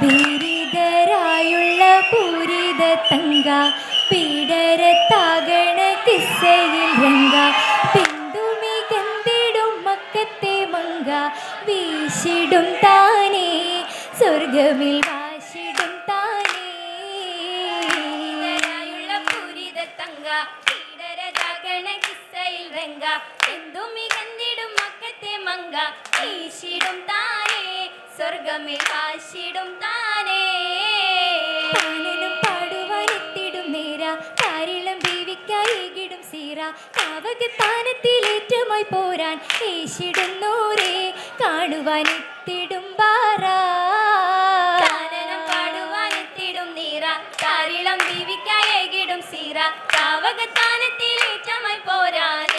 ബീരിതരായുള്ള പൂരിത തങ്ക പീഡരത്താകണ കിസ്സയിൽ രംഗ പിന്തുമി കന്തിടും മക്കത്തെ മങ്ക വീശിടും താനേ സ്വർഗമിൽ വാശിടും താനേ. പൂരിത തങ്ക പീഡരതാകണ കിസ്സയിൽ രംഗ പിന്തുമി കന്തിടും മക്കത്തെ മങ്ക ഈശിടും താനേ. സ്വർഗമിൽ കാശിടും താനേ. പാടുവാനെത്തിടും നേര. കാരിളം ബീവിക്കായികിടും സീറ. കാവകത്താനത്തിലേറ്റമായി പോരാൻ ഏശിടുന്നോരേ. കാണുവാനെത്തിടും കാനനം പാടുവാനെത്തിടും നീറ. കാരിളം ബീവിക്കായേകിടും സീറ. കാവകത്താനത്തിലേറ്റമായി പോരാനേശിടുന്നോരെ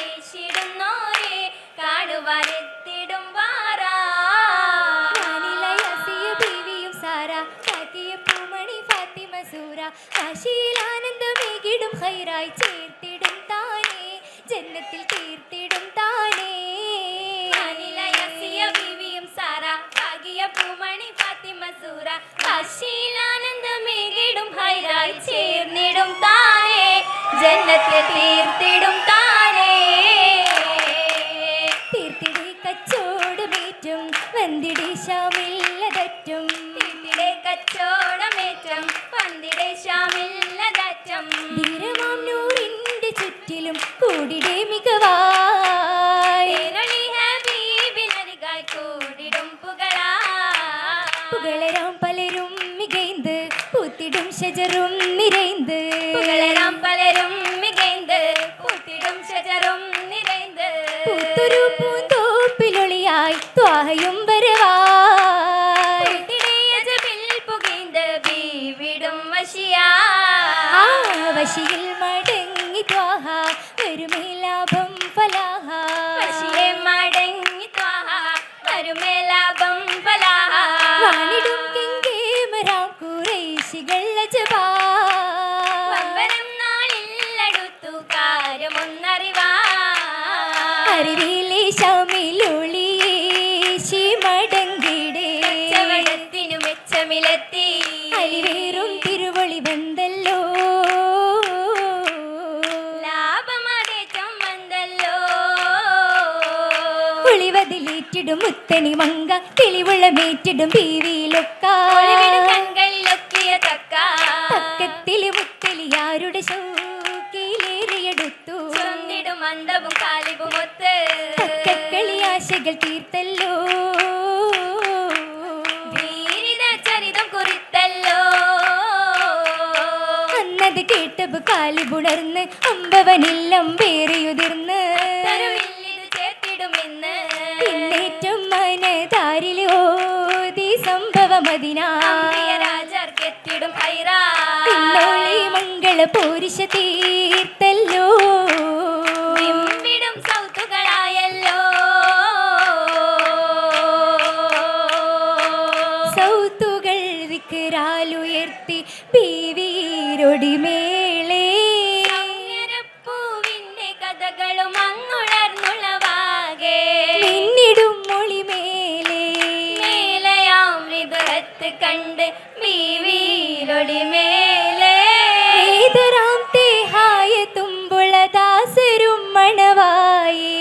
ആനന്ദമേകിടും ഹൈറായി ചേർത്തിടും താനേ ജന്നത്തിൽ തീർത്തിടും താനേ. ബീവിയും സാറ കാകിയ പൂമണി ഫാത്തിമ സൂറ കാശിയിലാനന്ദമേകിടും ഹൈറായി ചേർന്നിടും താനേ ജന്മത്തിൽ തീർത്തിടും താനേ. തീർത്തിടെ കച്ചോടുമേറ്റും വന്തിടി ശാമില്ലതറ്റും പന്തിടെ കച്ചോടമേറ്റം പന്തിടെ ശാമില്ലതാറ്റം. ധീരമാം നൂറിന്റെ ചുറ്റിലും കൂടിടെ മികവായി. കൂടിടും പുകളാ പുകളരാം പലരും മികൈന്ത് പൂത്തിടും ഷജറും നിറൈന്ത് പുകളരാം പലരും മികൈന്ത് പൂത്തിടും ഷജറും നിറൈന്ത് പൂത്തൊരു പൂന്തോപ്പിലൊളിയായി ത്വാഹയും വശിയിൽ മടങ്ങി ത്വാഹ വരുമേ ലാഭം ഫലാഹ. പശിയെ മടങ്ങി ത്വാഹ വരുമേ ലാഭം ഫലാഹ. വാണിടും കെങ്കേമരാം കുറേശികൾ അജബാ വമ്പനം കാരമൊന്നറിവാ. അറിവിലെ ശമിലൊളിയേശി ഒളിവതിലേറ്റിടും മുത്തനി മങ്ക തെളിവുള്ളമേറ്റിടും പീവിയിലൊക്ക പക്കത്തിലെ മുത്തലിയാരുടെ ഷൗക്കിലേറിയെടുത്തു ചൊന്നിടും അന്തവും കാലിവും ഒത്ത്. പക്കക്കളി ആശകൾ തീർത്തല്ലോ. ചരിതം കുറിത്തല്ലോ. അന്നത് കേട്ടപ്പോ കാലിപുണർന്ന് അമ്പവനില്ലം വേറിയുതിർന്ന് രാജർക്കെത്തിടും പിന്നോളി മംഗള പോരിശ തീർത്തല്ലോ ബിംബിടും സൗത്തുകളായല്ലോ. സൗത്തുകൾ വിക്കരാലുയർത്തി ബീവീരൊടി മേളേ കണ്ട് ബീവിയിലൊടി മേലെ വേദരാം തേഹായ തുമ്പുളദാസരും മണവായി.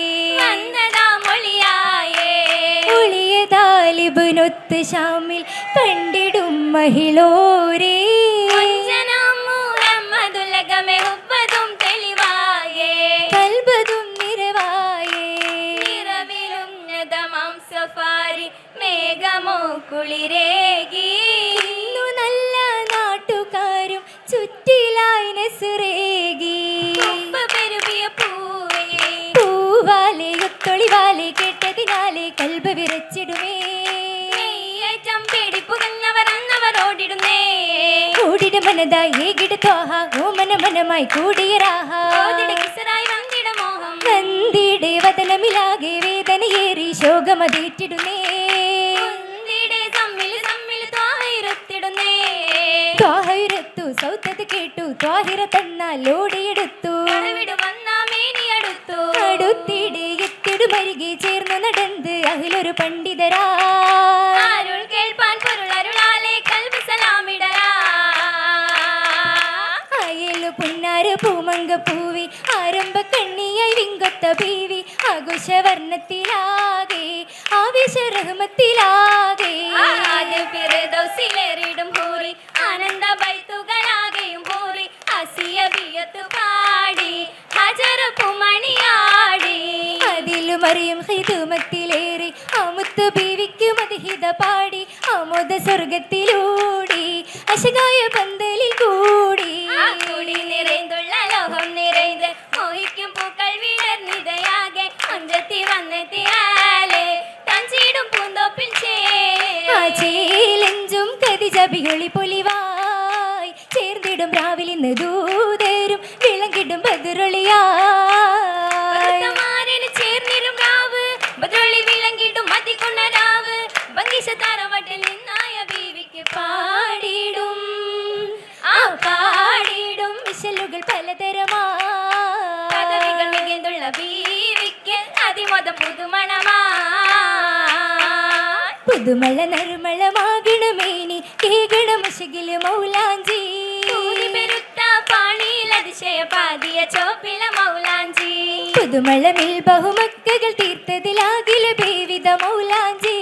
ഒളിയ താലിബിനൊത്ത് ഷാമിൽ കണ്ടിടും മഹിളോരേ. കുളിരേകി. ഇന്നു നല്ല നാട്ടുകാരും ചുറ്റിലായി നെസുറേകി പെരുവിയ പൂവേ പൂവാലെ ഒത്തൊളിവാലെ കേട്ടതിനാലെ കൽബ് വിറച്ചിടുമേ. ഓടിടുന്നേ. കൂടിട മനതായി ഏകിട ത്വാഹ ഓമന മനമായി കൂടിയ രാഹ. ഓതിട കിസറായി വന്നിട മോഹം. വന്തിടെ വതനമിലാകെ വേദനയേറി ശോകമതേറ്റിടുന്നേ. കോഹയിരത്തു സൗത്തത് കേട്ടു ത്വാഹിര തന്നാൽ ചേർന്ന് നടന്ന് അഹിലൊരു പണ്ഡിതരാ. കേൾപ്പാൻ പൂവി ആരംഭ കണ്ണിയായി വിങ്കൊത്ത പീവി ആഘോഷവർണത്തിലാകെ ആവേശ രഹമത്തിലാകെ പിറദോസിലേറിടും പാടി ഹജറ പുമണിയാടി അതിലും അറിയും ഹിതുമത്തിലേറി അമുത്ത് ബീവിക്ക് മതിഹിത പാടി അമുദ സ്വർഗത്തിലൂടി അശകായ പന്തലിൽ കൂടി. ആ നിറൈന്തുള്ള ലോകം മോഹിക്കും പൂക്കൾ വിടർന്നിതയാകെ അഞ്ചത്തി വന്നെത്തിയാലേ തഞ്ചിടും പൂന്തോപ്പിൽ ആ ചേ ചേലഞ്ചും കതിജബിയൊളി പൊലിവായി ചേർന്നിടും രാവിലെ ദൂതരും പുതുമണമാ പുതുമഴ നറുമളമാകണമേനി കേകണമശകിൽ മൗലാഞ്ചി. പെരുത്ത പാണിയിൽ അതിശയ പാതിയ ചോപ്പില മൗലാഞ്ചി. പുതുമഴമിൽ ബഹുമക്കകൾ തീർത്തതിലാകില ബേവിത മൗലാഞ്ചി.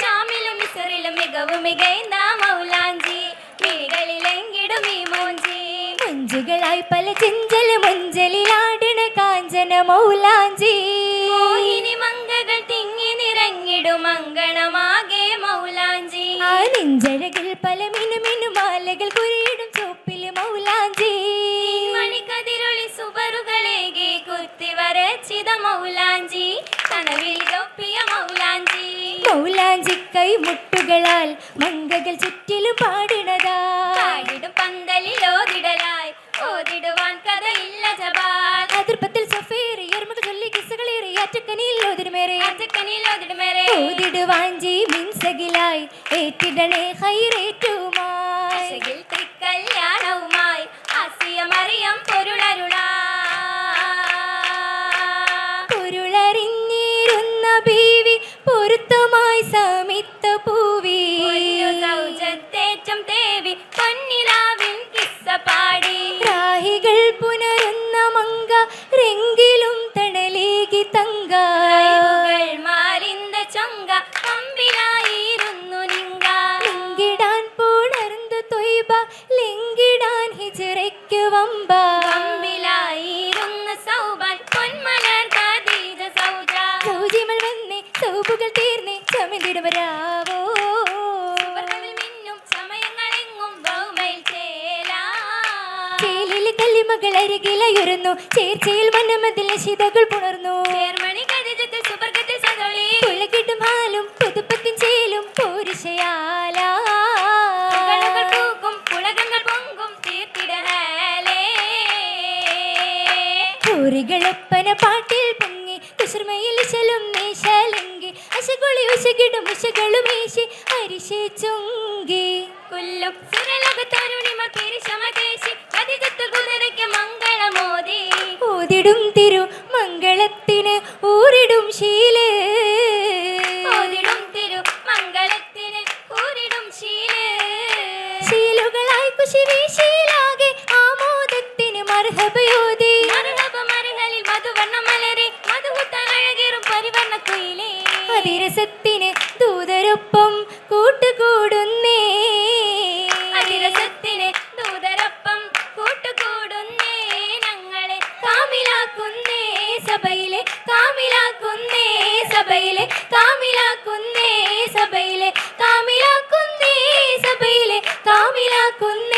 ഷാമിലും മിസറിലും മികവും മൗലാഞ്ചി. മിഴികളിലെങ്കിടും ഈ മോഞ്ചി. മുഞ്ചുകളായി പല ചിഞ്ചല മുഞ്ചലിലാടണ കാഞ്ചന മൗലാഞ്ചി. അങ്കണമാകെ മൗലാഞ്ചി. ആ നെഞ്ചഴകിൽ പല മിനുമിനു മാലകൾ കുരിയിടും ചോപ്പിൽ മൗലാഞ്ചി. മണിക്കതിരൊളി സുബറുകളേകെ കുത്തി വരച്ചിത മൗലാഞ്ചി. കനവിൽ തൊപ്പിയ മൗലാഞ്ചി. മൗലാഞ്ചി കൈമുട്ടുകളാൽ മങ്കകൾ ചുറ്റിലും പാടിടതാ പാടിടും പന്തലിൽ ഓതിടലായി. ഓതിടുവാൻ കഥയില്ല ജപാൽ അതിർപ്പത്തിൽ സഫേറി എർമകൾ ചൊല്ലി കിസ്സകളേറി അറ്റക്കനിയിൽ ഓതിരുമേറി അച്ചക്കനിൽ ഓതിടുമേരെ ഏറ്റിടണേ ഹൈറേറ്റുമായി. കല്യാണവുമായി ആസിയ മറിയം സൗബുകൾ തീർന്നേ ചമിതിടുവരാവോ ചേലിലെ കല്ലിമകൾ അരികിലയുരുന്നു. ചേർച്ചയിൽ മനമതിൽ ശിതകൾ പുണർന്നു. അരിശേ ചുങ്കി കുല്ലും. സുരലോക തരുണിമ തിരിശമകേശി ഖദീജത്തുൽ കുതിരയ്ക്ക് മംഗളമോദി. തിരു മംഗളത്തിന് ഊരിടും ശീലേ. കാമിലാക്കുന്നേ സഭയിലെ കാമിലാക്കുന്നേ സഭയിലെ കാമിലാക്കുന്നേ സഭയിലെ കാമിലാക്കുന്നേ സഭയിലെ കാമിലാക്കുന്നേ